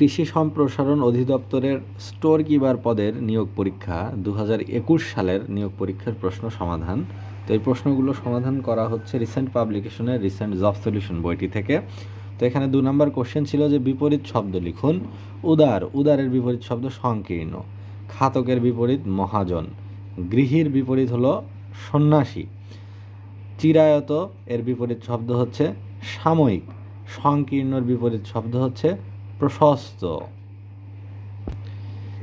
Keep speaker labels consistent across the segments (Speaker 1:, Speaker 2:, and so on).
Speaker 1: কৃষি সম্প্রসারণ অধিদপ্তরের স্টোর কিপার পদের নিয়োগ পরীক্ষা দু সালের নিয়োগ পরীক্ষার প্রশ্ন সমাধান। তো এই প্রশ্নগুলো সমাধান করা হচ্ছে রিসেন্ট পাবলিকেশনের রিসেন্ট জব সলিউশন বইটি থেকে। তো এখানে দু নম্বর কোশ্চেন ছিল যে বিপরীত শব্দ লিখুন, উদার, উদারের বিপরীত শব্দ সংকীর্ণ, খাতকের বিপরীত মহাজন, গৃহীর বিপরীত হলো সন্ন্যাসী, চিরায়ত এর বিপরীত শব্দ হচ্ছে সাময়িক, সংকীর্ণর বিপরীত শব্দ হচ্ছে প্রশস্ত।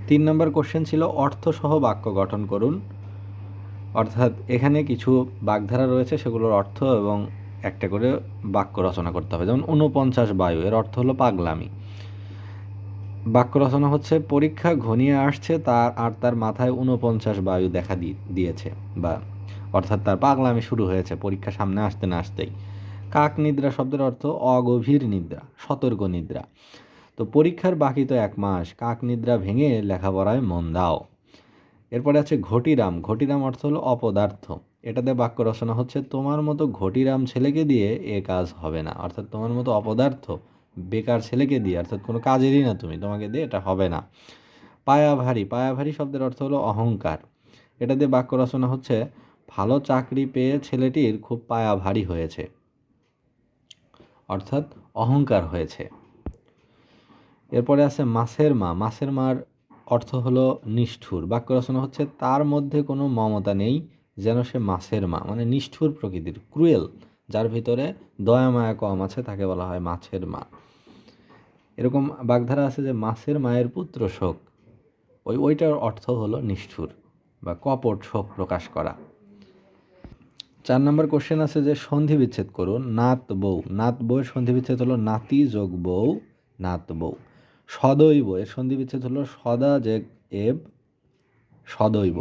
Speaker 1: তিন নম্বর কোশ্চেন ছিল, অর্থসহ বাক্য গঠন করুন। অর্থাৎ এখানে কিছু বাগধারা রয়েছে, সেগুলোর অর্থ এবং একটা করে বাক্য রচনা করতে হবে। যেমন উনপঞ্চাশ বায়ু, এর অর্থ হলো পাগলামি। বাক্য রচনা হচ্ছে, পরীক্ষা ঘনিয়ে আসছে, তার, আর তার মাথায় উনপঞ্চাশ বায়ু দেখা দিয়েছে বা, অর্থাৎ তার পাগলামি শুরু হয়েছে, পরীক্ষা সামনে আসতে না আসতেই। কাক নিদ্রা শব্দের অর্থ, অগভীর নিদ্রা, সতর্ক নিদ্রা। তো পরীক্ষার বাকি তো এক মাস, কাক নিদ্রা ভেঙে লেখাপড়ায় মন দাও। এরপরে আছে ঘটিরাম। ঘটিরাম অর্থ হলো অপদার্থ। এটাতে বাক্য রচনা হচ্ছে, তোমার মতো ঘটিরাম ছেলেকে দিয়ে এ কাজ হবে না। অর্থাৎ তোমার মতো অপদার্থ বেকার ছেলেকে দিয়ে, অর্থাৎ কোনো কাজেরই না তুমি, তোমাকে দিয়ে এটা হবে না। পায়া ভারী পায়া ভারী শব্দের অর্থ হলো অহংকার। এটা দিয়ে বাক্য রচনা হচ্ছে, ভালো চাকরি পেয়ে ছেলেটির খুব পায়া ভারী হয়েছে। অর্থাৎ অহংকার হয়েছে। এরপরে আছে মাছের মা। মাছের মার অর্থ হলো নিষ্ঠুর। বাক্য রচনা হচ্ছে, তার মধ্যে কোনো মমতা নেই যেন সে মাছের মা। মানে নিষ্ঠুর প্রকৃতির, ক্রুয়েল, যার ভিতরে দয়া, মায়া কম আছে, তাকে বলা হয় মাছের মা। এরকম বাগধারা আছে যে মাছের মায়ের পুত্র শোক। ওই, ওইটার অর্থ হলো নিষ্ঠুর বা কপট শোক প্রকাশ করা। চার নম্বর কোশ্চেন আছে যে, সন্ধি বিচ্ছেদ করুন, নাত বউ। নাত বউয়ের সন্ধি বিচ্ছেদ হলো, নাতি যোগ বউ, নাত বউ। সদৈব, এর সন্ধি বিচ্ছেদ হলো সদা যে এব, সদৈব।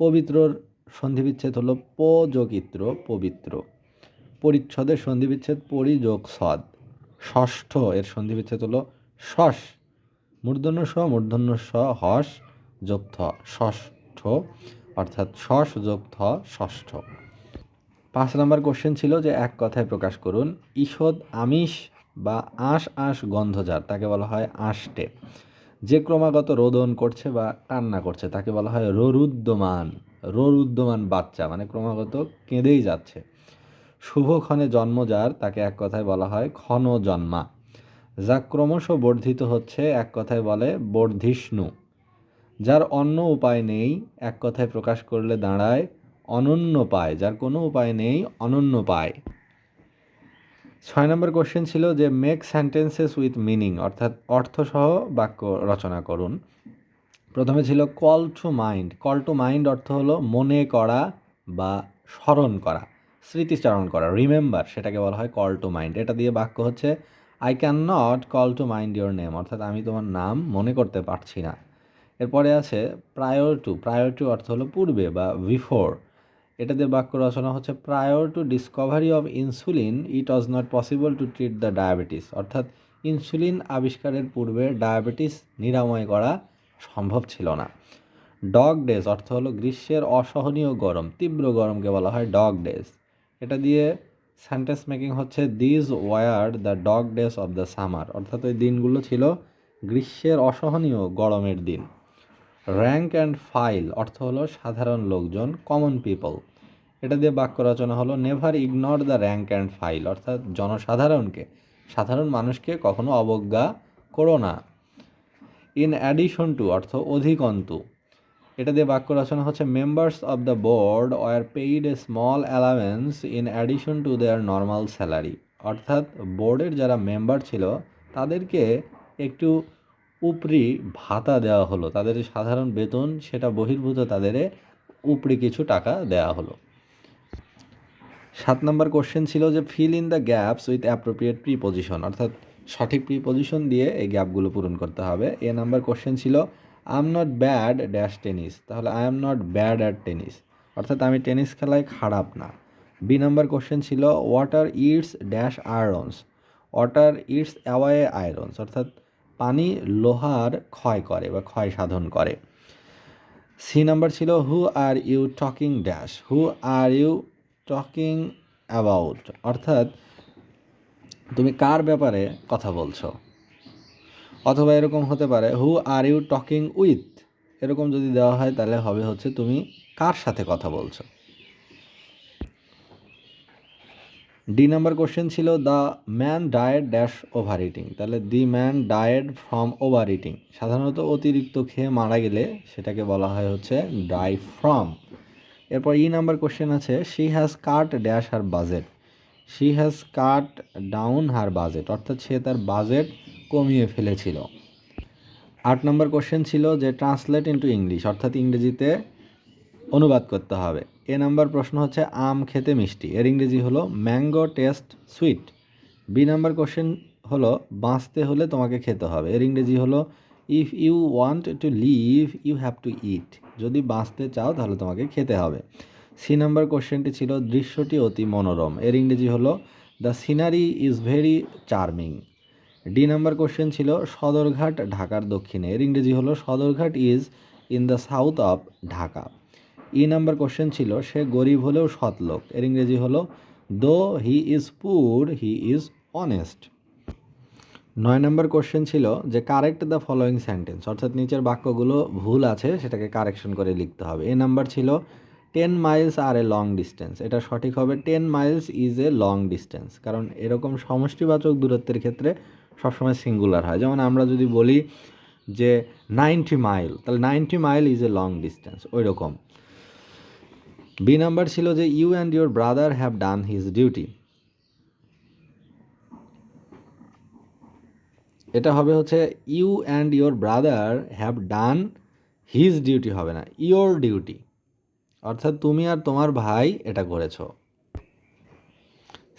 Speaker 1: পবিত্রর সন্ধি বিচ্ছেদ হলো প যোগ পবিত্র। পরিচ্ছদের সন্ধি বিচ্ছেদ পরি যোগ সদ ষষ্ঠ, এর সন্ধি বিচ্ছেদ হলো শস মূর্ধন্য স মূর্ধন্য স হস যোগ থ ষষ্ঠ, অর্থাৎ শস যোগ থ ষষ্ঠ। পাঁচ নম্বর কোশ্চেন ছিল যে এক কথায় প্রকাশ করুন, ঈষৎ আমিষ বা আঁশ আঁশ গন্ধজার, তাকে বলা হয় আঁশটে। যে ক্রমাগত রোদন করছে বা কান্না করছে, তাকে বলা হয় রোরুদ্যমান রোরুদ্যমান বাচ্চা মানে ক্রমাগত কেঁদেই যাচ্ছে। শুভক্ষণে জন্ম যার, তাকে এক কথায় বলা হয় ক্ষণ জন্মা যা ক্রমশ বর্ধিত হচ্ছে, এক কথায় বলে বর্ধিষ্ণু। যার অন্য উপায় নেই, এক কথায় প্রকাশ করলে দাঁড়ায় অনন্য পায় যার কোনো উপায় নেই অনন্য পায় ছয় নম্বর কোশ্চেন ছিল যে মেক সেন্টেন্সেস উইথ মিনিং অর্থাৎ অর্থসহ বাক্য রচনা করুন। প্রথমে ছিল call to mind call to mind অর্থ হলো মনে করা বা স্মরণ করা, স্মৃতিচারণ করা রিমেম্বার সেটাকে বলা হয় কল টু মাইন্ড এটা দিয়ে বাক্য হচ্ছে I can not call to mind your name অর্থাৎ আমি তোমার নাম মনে করতে পারছি না। এরপরে আছে প্রায়র টু প্রায়র টু অর্থ হলো পূর্বে বা বিফোর এটা দিয়ে বাক্য রচনা হচ্ছে prior to discovery of insulin it was not possible to treat the diabetes অর্থাৎ ইনসুলিন আবিষ্কারের পূর্বে ডায়াবেটিস নিরাময় করা সম্ভব ছিল না। ডগ ডেজ অর্থ হলো গ্রীষ্মের অসহনীয় গরম, তীব্র গরমকে বলা হয় ডগ ডেজ এটা দিয়ে সেন্টেন্স মেকিং হচ্ছে these were the dog days of the summer অর্থাৎ ওই দিনগুলো ছিল গ্রীষ্মের অসহনীয় গরমের দিন। র্যাঙ্ক অ্যান্ড ফাইল অর্থ হলো সাধারণ লোকজন কমন পিপল এটা দিয়ে বাক্য রচনা হলো never ignore the rank and file অর্থাৎ জনসাধারণকে। সাধারণ মানুষকে কখনো অবজ্ঞা করো না। ইন অ্যাডিশন টু অর্থ অধিকন্তু। এটা দিয়ে বাক্য রচনা হচ্ছে members of the board were paid a small allowance in addition to their normal salary অর্থাৎ বোর্ডের যারা মেম্বার ছিল, তাদেরকে একটু উপরি ভাতা দেওয়া হলো। তাদের সাধারণ বেতন, সেটা বহির্ভূত তাদের উপরি কিছু টাকা দেওয়া হলো। সাত নম্বর কোশ্চেন ছিল যে fill in the gaps with appropriate preposition অর্থাৎ সঠিক প্রিপোজিশন দিয়ে এই গ্যাপগুলো পূরণ করতে হবে। এ নাম্বার কোশ্চেন ছিল I am not bad dash tennis তাহলে I am not bad at tennis অর্থাৎ, আমি টেনিস খেলায় খারাপ না। বি নাম্বার কোশ্চেন ছিল water eats dash irons water eats away irons অর্থাৎ পানি লোহার ক্ষয় করে বা ক্ষয় সাধন করে। সি নাম্বার ছিল who are you talking dash who are you talking about অর্থাৎ, তুমি কার ব্যাপারে কথা বলছো? অথবা এরকম হতে পারে who are you talking with এরকম যদি দেওয়া হয়, তাহলে হবে হচ্ছে, তুমি কার সাথে কথা বলছো? ডি নাম্বার কোশ্চেন ছিল the man died dash overeating তাহলে the man died from overeating সাধারণত অতিরিক্ত খেয়ে মারা গেলে সেটাকে বলা হয় হচ্ছে ডাই ফ্রম এরপর ই নাম্বার কোশ্চেন আছে she has cut dash her budget she has cut down her budget অর্থাৎ সে তার বাজেট কমিয়ে ফেলেছিল। আট নম্বর কোশ্চেন ছিল যে ট্রান্সলেট ইন্টু ইংলিশ অর্থাৎ ইংরেজিতে অনুবাদ করতে হবে। এ নাম্বার প্রশ্ন হচ্ছে, আম খেতে মিষ্টি। এর ইংরেজি হলো mango taste sweet B number question হলো, বাঁচতে হলে তোমাকে খেতে হবে। এর ইংরেজি হলো if you want to live you have to eat যদি বাঁচতে চাও, তাহলে তোমাকে খেতে হবে। সি নাম্বার কোশ্চেনটি ছিল, দৃশ্যটি অতি মনোরম। এর ইংরেজি হলো the scenery is very charming D number question ছিল, সদরঘাট ঢাকার দক্ষিণে। এর ইংরেজি হলো, Sadarghat is in the south of Dhaka E number question ছিল, সে গরিব হলেও সৎ লোক। এর ইংরেজি হলো দো হি ইজ পুর হি ইজ অনেস্ট নয় নম্বর কোশ্চেন ছিল যে কারেক্ট দ্য ফলোয়িং সেন্টেন্স অর্থাৎ নিচের বাক্যগুলো ভুল আছে, সেটাকে কারেকশন করে লিখতে হবে। এ নাম্বার ছিল ten miles are a long distance এটা সঠিক হবে ten miles is a long distance কারণ এরকম সমষ্টিবাচক দূরত্বের ক্ষেত্রে সবসময় সিঙ্গুলার হয়। যেমন আমরা যদি বলি যে নাইনটি মাইল তাহলে ninety mile is a long distance ওই রকম বি নাম্বার ছিল যে you and your brother have done his duty. এটা হবে হচ্ছে you and your brother have done his duty হবে না ইওর ডিউটি। অর্থাৎ তুমি আর তোমার ভাই এটা করেছ।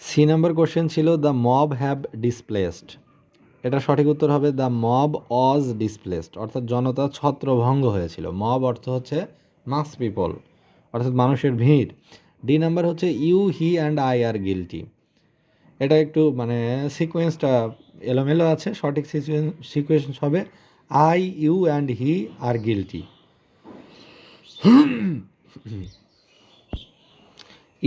Speaker 1: সি নাম্বার কোশ্চেন ছিল দ্য মব হ্যাভ ডিসপ্লেসড। এটা সঠিক উত্তর হবে দ্য মব অজ ডিসপ্লেসড, অর্থাৎ জনতা ছত্রভঙ্গ হয়েছিল। মব অর্থ হচ্ছে মাস পিপল। অর্থাৎ মানুষের ভিড়। ডি নাম্বার হচ্ছে you he and I are guilty এটা একটু মানে সিকোয়েন্সটা এলোমেলো আছে, সঠিক সিকুয়েন্স হবে I you and he are guilty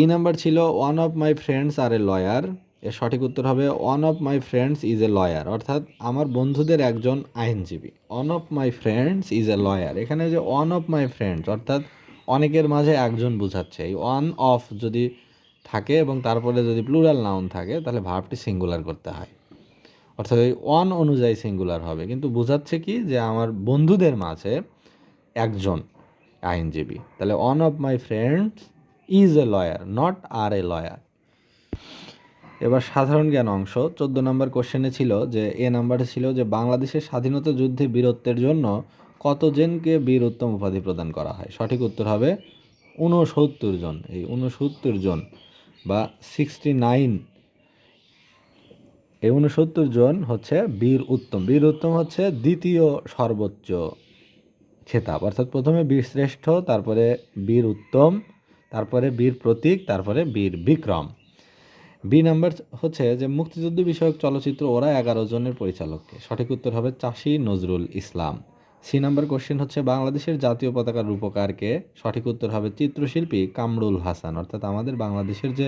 Speaker 1: E number ছিল one of my friends are a lawyer এর সঠিক উত্তর হবে one of my friends is a lawyer অর্থাৎ আমার বন্ধুদের একজন আইনজীবী। One of my friends is a lawyer এখানে যে ওয়ান অফ মাই ফ্রেন্ডস অর্থাৎ অনেকের মাঝে একজন বোঝাচ্ছে। এই ওয়ান অফ যদি থাকে এবং তারপরে যদি প্লুরাল নাউন থাকে, তাহলে ভার্বটি সিঙ্গুলার করতে হয়। অর্থাৎ ওই ওয়ান অনুযায়ী সিঙ্গুলার হবে। কিন্তু বোঝাচ্ছে কি যে আমার বন্ধুদের মাঝে একজন আইনজীবী। তাহলে one of my friends is a lawyer not are a lawyer এবার সাধারণ জ্ঞান অংশ। চোদ্দ নম্বর কোশ্চেনে ছিল যে, এ নাম্বারে ছিল যে, বাংলাদেশের স্বাধীনতা যুদ্ধে বীরত্বের জন্য কতজনকে বীর উত্তম উপাধি প্রদান করা হয়? সঠিক উত্তর হবে ঊনসত্তর জন। এই ঊনসত্তর জন বা সিক্সটি নাইন এই ঊনসত্তর জন হচ্ছে বীর উত্তম। বীর উত্তম হচ্ছে দ্বিতীয় সর্বোচ্চ খেতাব। অর্থাৎ প্রথমে বীর শ্রেষ্ঠ, তারপরে বীর উত্তম, তারপরে বীর প্রতীক, তারপরে বীর বিক্রম। বি নাম্বার হচ্ছে যে মুক্তিযুদ্ধ বিষয়ক চলচ্চিত্র ওরা এগারো জনের পরিচালককে। সঠিক উত্তর হবে চাষি Nazrul Islam. C number question হচ্ছে, বাংলাদেশের জাতীয় পতাকার রূপকারকে সঠিক উত্তর হবে চিত্রশিল্পী কামরুল হাসান, অর্থাৎ আমাদের বাংলাদেশের যে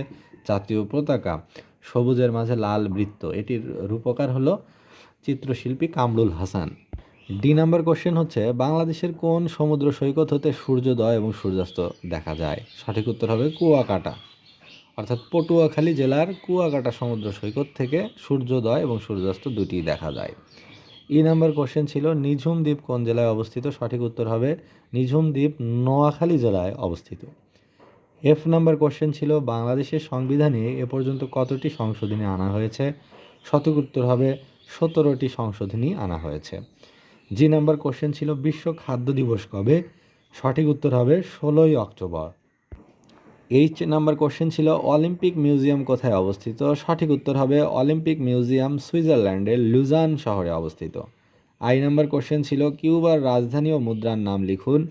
Speaker 1: জাতীয় পতাকা, সবুজের মাঝে লাল বৃত্ত, এটির রূপকার হলো চিত্রশিল্পী Kamrul Hasan. D number question হচ্ছে, বাংলাদেশের কোন সমুদ্র সৈকত হতে সূর্যোদয় এবং সূর্যাস্ত দেখা যায়? সঠিক উত্তর হবে কুয়াকাটা, অর্থাৎ পটুয়াখালী জেলার কুয়াকাটা সমুদ্র সৈকত থেকে সূর্যোদয় এবং সূর্যাস্ত দুটি দেখা যায়। ই নাম্বার কোশ্চেন ছিল, নিঝুম দ্বীপ কোন জেলায় অবস্থিত? সঠিক উত্তর হবে নিঝুম দ্বীপ নোয়াখালী জেলায় অবস্থিত। এফ নাম্বার কোশ্চেন ছিল, বাংলাদেশের সংবিধানে এ পর্যন্ত কতটি সংশোধনী আনা হয়েছে? সঠিক উত্তর হবে, সতেরোটি সংশোধনী আনা হয়েছে। জি নাম্বার কোশ্চেন ছিল, বিশ্ব খাদ্য দিবস কবে? সঠিক উত্তর হবে, ষোলোই অক্টোবর। এইচ নাম্বার কোশ্চেন ছিল অলিম্পিক মিউজিয়াম কোথায় অবস্থিত? সঠিক উত্তর হবে অলিম্পিক মিউজিয়াম সুইজারল্যান্ডের লুজান শহরে অবস্থিত। আই নাম্বার কোশ্চেন ছিল কিউবার রাজধানী ও মুদ্রার নাম লিখুন।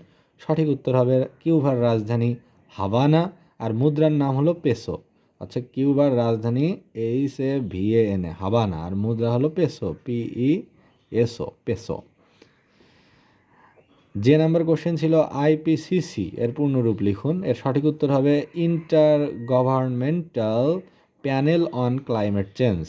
Speaker 1: সঠিক উত্তর হবে কিউবার রাজধানী হাভানা আর মুদ্রার নাম হলো পেসো আচ্ছা কিউবার রাজধানী H A V A N A Havana আর মুদ্রা হলো peso P E S O peso যে নাম্বার কোশ্চেন ছিল আইপিসিসি এর পূর্ণরূপ লিখুন। এর সঠিক উত্তর হবে intergovernmental panel on climate change